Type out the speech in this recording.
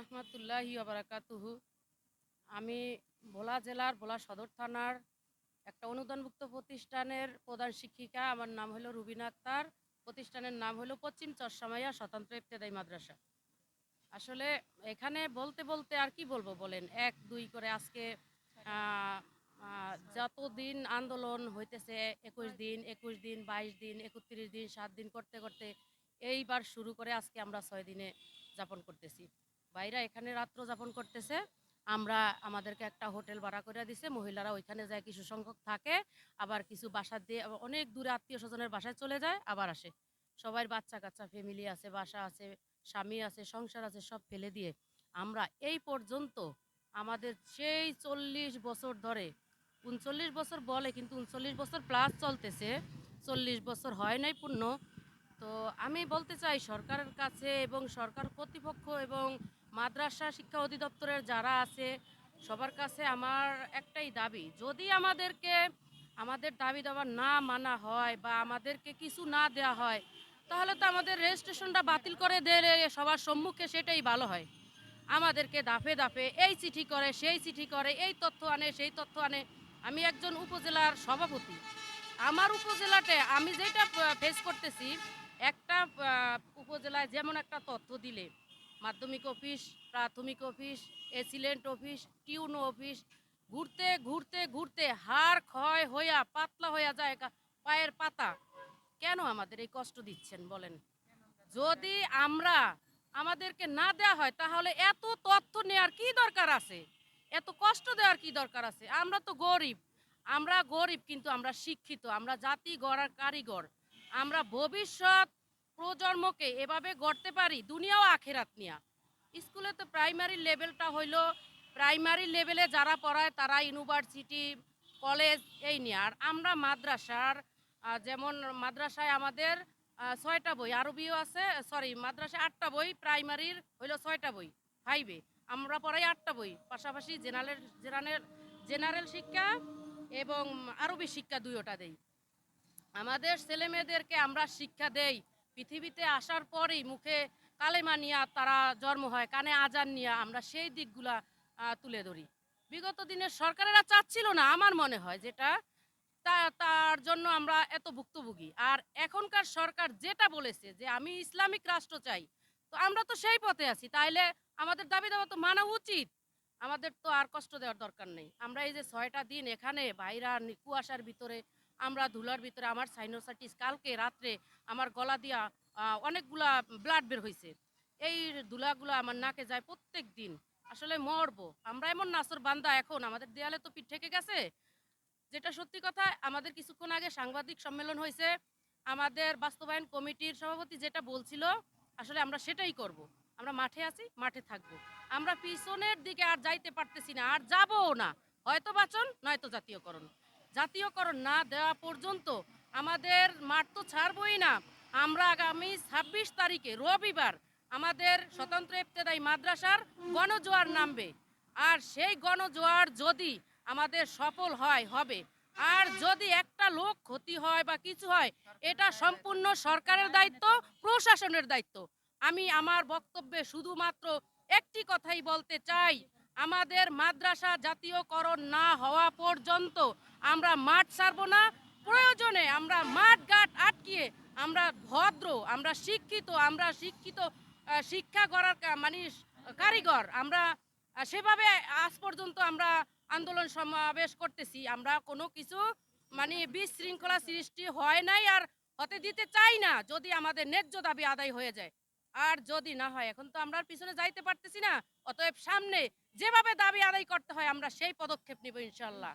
রহমতুল্লাহি বারাকাতুহু। আমি ভোলা জেলার ভোলা সদর থানার একটা অনুদানভুক্ত প্রতিষ্ঠানের প্রধান শিক্ষিকা। আমার নাম হলো রুবিনা আক্তার। প্রতিষ্ঠানের নাম হলো পশ্চিম চরসামাইয়া স্বতন্ত্র ইবতেদায়ী মাদ্রাসা। আসলে এখানে বলতে বলতে আর কি বলব বলেন? এক, দুই করে আজকে যতদিন আন্দোলন হইতেছে, একুশ দিন একুশ দিন, বাইশ দিন, একত্রিশ দিন, সাত দিন করতে করতে এইবার শুরু করে আজকে আমরা ছয় দিনে যাপন করতেছি। বাইরা এখানে রাত্র যাপন করতেছে। আমরা, আমাদেরকে একটা হোটেল ভাড়া করে দিছে, মহিলারা ওইখানে যায়, কিছু সংখ্যক থাকে, আবার কিছু বাসা দিয়ে অনেক দূরে আত্মীয় স্বজনের বাসায় চলে যায়, আবার আসে। সবার বাচ্চা কাচ্চা ফ্যামিলি আছে, বাসা আছে, স্বামী আছে, সংসার আছে, সব ফেলে দিয়ে। আমরা এই পর্যন্ত আমাদের সেই চল্লিশ বছর ধরে, উনচল্লিশ বছর বলে, কিন্তু উনচল্লিশ বছর প্লাস চলতেছে, চল্লিশ বছর হয় নাই পূর্ণ। তো আমি বলতে চাই সরকারের কাছে এবং সরকার কর্তৃপক্ষ এবং মাদ্রাসা শিক্ষা অধিদপ্তরের যারা আছে, সবার কাছে আমার একটাই দাবি, যদি আমাদেরকে, আমাদের দাবি দাবা না মানা হয় বা আমাদেরকে কিছু না দেওয়া হয়, তাহলে তো আমাদের রেজিস্ট্রেশনটা বাতিল করে দিলে সবার সম্মুখে সেটাই ভালো হয়। আমাদেরকে দাফে দাফে এই চিঠি করে, সেই চিঠি করে, এই তথ্য আনে, সেই তথ্য আনে। আমি একজন উপজেলার সভাপতি। আমার উপজেলাতে আমি যেটা ফেস করতেছি, একটা উপজেলায় যেমন একটা তথ্য দিলে মাধ্যমিক অফিস, প্রাথমিক অফিস, এসিলেন্ট অফিস, টিউনো অফিস, ঘুরতে ঘুরতে ঘুরতে হাড় ক্ষয় হইয়া, পাতলা হইয়া যায় পায়ের পাতা। কেন আমাদের এই কষ্ট দিচ্ছেন বলেন? যদি আমরা আমাদেরকে না দেয়া হয়, তাহলে এত তথ্য নেওয়ার কি দরকার আছে? এত কষ্ট দেওয়ার কি দরকার আছে? আমরা তো গরিব। আমরা গরিব, কিন্তু আমরা শিক্ষিত। আমরা জাতি গড়ার কারিগর। আমরা ভবিষ্যৎ প্রজন্মকে এভাবে গড়তে পারি? দুনিয়াও আখেরাত নিয়া। স্কুলে তো প্রাইমারি লেভেলটা হইল প্রাইমারি লেভেলে যারা পড়ায় তারা ইউনিভার্সিটি কলেজ এই নিয়ে। আর আমরা মাদ্রাসার যেমন মাদ্রাসায় আমাদের ছয়টা বই, আরবিও আছে সরি মাদ্রাসায় আটটা বই প্রাইমারির হইল ছয়টা বই ফাইভে আমরা পড়াই আটটা বই, পাশাপাশি জেনারেল জেনারেল জেনারেল শিক্ষা এবং আরবি শিক্ষা দুইটা দেই। আমাদের ছেলে মেয়েদেরকে আমরা শিক্ষা দেই। পৃথিবীতে আসার পরেই মুখে কালেমা নিয়া তারা জন্ম হয়, কানে আজান নিয়ে আমরা সেই দিকগুলা তুলে ধরি। বিগত দিনের সরকারেরা চাচ্ছিল না, আমার মনে হয় যেটা তার জন্য আমরা এত ভুক্তভোগী। আর এখনকার সরকার যেটা বলেছে যে, আমি ইসলামিক রাষ্ট্র চাই তো আমরা তো সেই পথে আছি। তাইলে আমাদের দাবি দাবা তো মানা উচিত। আমাদের তো আর কষ্ট দেওয়ার দরকার নেই। আমরা এই যে ছয়টা দিন এখানে বাইরা কুয়াশার ভিতরে আমরা ধুলার ভিতরে আমার সাইনোসাইটিস কালকে রাত্রে আমার গলা দিয়া অনেকগুলা ব্লাড বের হয়েছে এই ধুলাগুলো আমার নাকে যায় প্রত্যেক দিন। আসলে মরবো। আমরা এমন নাসর বান্দা এখন, আমাদের দেয়ালে তো পিঠ ঠেকে গেছে। যেটা সত্যি কথা, আমাদের কিছুক্ষণ আগে সাংবাদিক সম্মেলন হয়েছে আমাদের বাস্তবায়ন কমিটির সভাপতি যেটা বলছিল, আসলে আমরা সেটাই করব। আমরা মাঠে আছি, মাঠে থাকব। আমরা পিছনের দিকে আর যাইতে পারতেছি না, আর যাবও না। হয়তো বাচন, নয়তো জাতীয়করণ। জাতীয়করণ না দেওয়া পর্যন্ত আমাদের মাঠ তো ছাড়বই না। আমরা আগামী ছাব্বিশ তারিখে রবিবার আমাদের স্বতন্ত্র ইবতেদায়ী মাদ্রাসার গণজোয়ার নামবে। আর সেই গণজোয়ার যদি আমাদের সফল হয়, হবে। আর যদি একটা লোক ক্ষতি হয় বা কিছু হয়, এটা সম্পূর্ণ সরকারের দায়িত্ব, প্রশাসনের দায়িত্ব। আমি আমার বক্তব্যে শুধুমাত্র একটি কথাই বলতে চাই আমাদের মাদ্রাসা জাতীয়করণ না হওয়া পর্যন্ত আমরা মাঠ ছাড়বো না। প্রয়োজনে আমরা মাঠ ঘাট আটকিয়ে আমরা ভদ্র, আমরা শিক্ষিত আমরা শিক্ষিত শিক্ষা করার মানে কারিগর। আমরা সেভাবে আজ পর্যন্ত আমরা আন্দোলন সমাবেশ করতেছি। আমরা কোনো কিছু মানে বিশৃঙ্খলা সৃষ্টি হয় নাই আর হতে দিতে চাই না যদি আমাদের ন্যায্য দাবি আদায় হয়ে যায়। আর যদি না হয়, এখন তো আমরা পিছনে যাইতে পারতেছি না। অতএব সামনে যেভাবে দাবি আদায় করতে হয় আমরা সেই পদক্ষেপ নিব ইনশাল্লাহ